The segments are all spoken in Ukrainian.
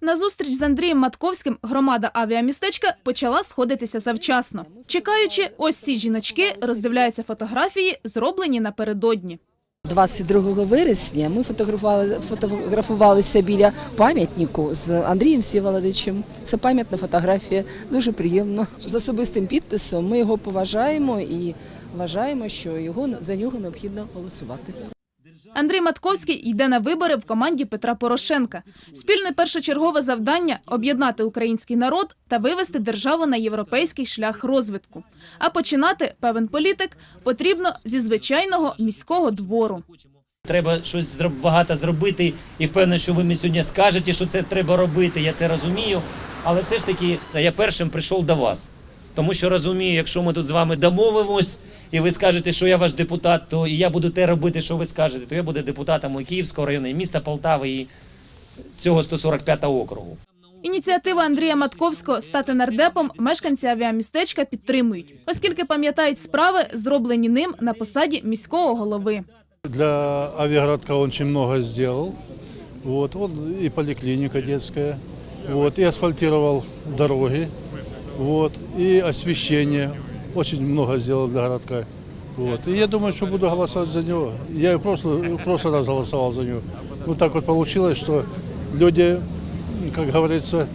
На зустріч з Андрієм Матковським громада авіамістечка почала сходитися завчасно. Чекаючи, ось ці жіночки роздивляються фотографії, зроблені напередодні. 22 вересня ми фотографували, фотографувалися біля пам'ятнику з Андрієм Всеволодовичем. Це пам'ятна фотографія, дуже приємно. З особистим підписом ми його поважаємо і вважаємо, що його за нього необхідно голосувати. Андрій Матковський йде на вибори в команді Петра Порошенка. Спільне першочергове завдання об'єднати український народ та вивести державу на європейський шлях розвитку. А починати певен політик потрібно зі звичайного міського двору. Треба щось багато зробити, і впевнений, що ви мені сьогодні скажете, що це треба робити. Я це розумію. Але все ж таки я першим прийшов до вас. Тому що розумію, якщо ми тут з вами домовимось, і ви скажете, що я ваш депутат, то і я буду те робити, що ви скажете, то я буду депутатом і Київського району, і міста Полтави, і цього 145 округу. Ініціатива Андрія Матковського стати нардепом мешканці авіамістечка підтримують, оскільки пам'ятають справи, зроблені ним на посаді міського голови. Для авиагородка он очень много сделал. Вот, он и поликлиника детская, вот, и асфальтировал дороги, вот, и освещение. Очень много сделал для городка. Вот. И я думаю, что буду голосовать за него. Я и в прошлый, в прошлый раз голосовал за него. Вот так вот получилось, что люди, как говорится,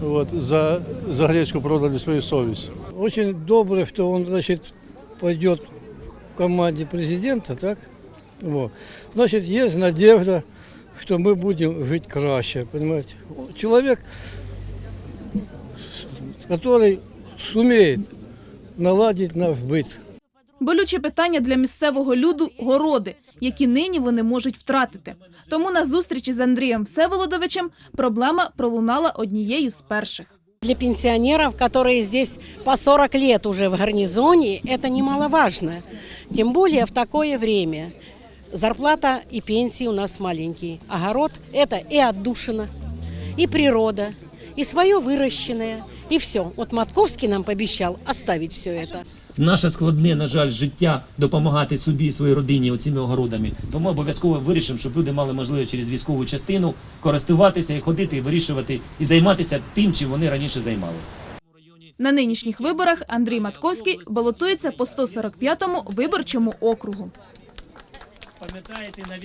вот, за, за гречку продали свою совесть. Очень добрый, что он, значит, пойдет в команде президента, так? Вот. Значит, есть надежда, что мы будем жить краще, понимаете? Человек, который сумеет наладить наш быт. Болюче питання для місцевого люду городи, які нині вони можуть втратити. Тому на зустрічі з Андрієм Всеволодовичем проблема пролунала однією з перших. Для пенсионеров, которые здесь по 40 лет уже в гарнизоне, это немаловажно. Тем более в такое время. Зарплата и пенсии у нас маленькие. Огород – это и отдушина, и природа, и свое выращенное, и все. Вот Матковский нам пообещал оставить все это. Наше складне, на жаль, життя допомагати собі і своїй родині оцими огородами. Тому обов'язково вирішимо, щоб люди мали можливість через військову частину користуватися і ходити, і вирішувати, і займатися тим, чим вони раніше займалися. На нинішніх виборах Андрій Матковський балотується по 145-му виборчому округу. Пам'ятаєте на